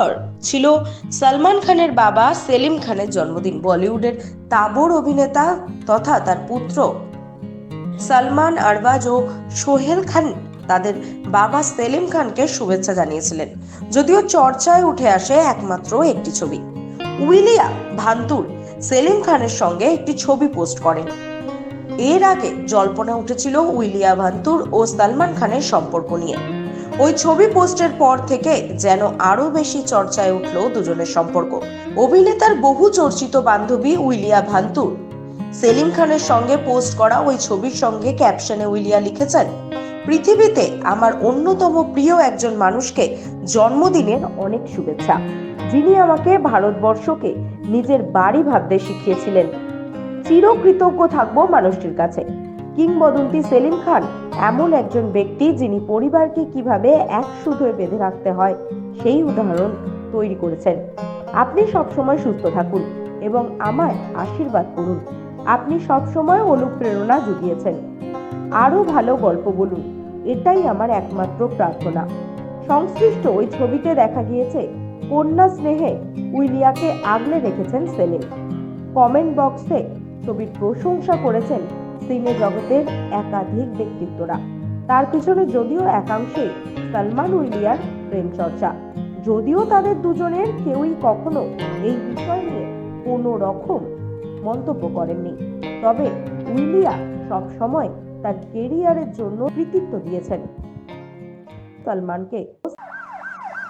December ছিল সালমান খানের বাবা সেলিম খানের জন্মদিন বলিউডের তাবর অভিনেতা তথা তার পুত্র। সালমান আরবাজ ও সোহেল খান তাদের বাবা সেলিম খানকে শুভেচ্ছা জানিয়েছিলেন। যদিও চর্চায় উঠে আসে একমাত্র একটি ছবি। উইলিয়া ভান্তুর সেলিম খানের সঙ্গে একটি ছবি পোস্ট করেন। এর আগে জল্পনা উঠেছিল উইলিয়া ভান্তুর ও সালমান খানের সম্পর্ক নিয়ে। ওই ছবি পোস্টের পর থেকে যেন আরও বেশি চর্চায় উঠল দুজনের সম্পর্ক। অভিনেতার বহু চর্চিত বান্ধবী উইলিয়া ভান্তুর। সেলিম খানের সঙ্গে পোস্ট করা ওই ছবির সঙ্গে ক্যাপশনে উইলিয়া লিখেছেন, পৃথিবীতে আমার অন্যতম প্রিয় একজন মানুষকে জন্মদিনের অনেক শুভেচ্ছা। যিনি আমাকে ভারতবর্ষকে নিজের বাড়ি ভাবতে শিখিয়েছিলেন। চিরকৃতজ্ঞ থাকব মানুষটির কাছে। কিংবদন্তি সেলিম খান এমন একজন ব্যক্তি যিনি পরিবারকে কীভাবে এক সুধোয় বেঁধে রাখতে হয়, সেই উদাহরণ তৈরি করেছেন। আপনি সবসময় সুস্থ থাকুন এবং আমায় আশীর্বাদ করুন। আপনি সবসময় অনুপ্রেরণা জুগিয়েছেন। আরও ভালো গল্প বলুন, এটাই আমার একমাত্র প্রার্থনা। সংশ্লিষ্ট ওই ছবিতে দেখা গিয়েছে, কন্যা স্নেহে উইলিয়াকে আগলে রেখেছেন সেলিম। কমেন্ট বক্সে ছবির প্রশংসা করেছেন সিনে জগতের একাধিক ব্যক্তিত্বরা। তার পিছনে যদিও একাংশে সালমান উইলিয়ার প্রেম চর্চা যদিও তাদের দুজনের কেউই কখনো এই বিষয় নিয়ে কোনো রকম মন্তব্য করেননি। তবে উইলিয়া সব সময় তার কেরিয়ারের জন্য কৃতিত্ব দিয়েছেন। সালমানকে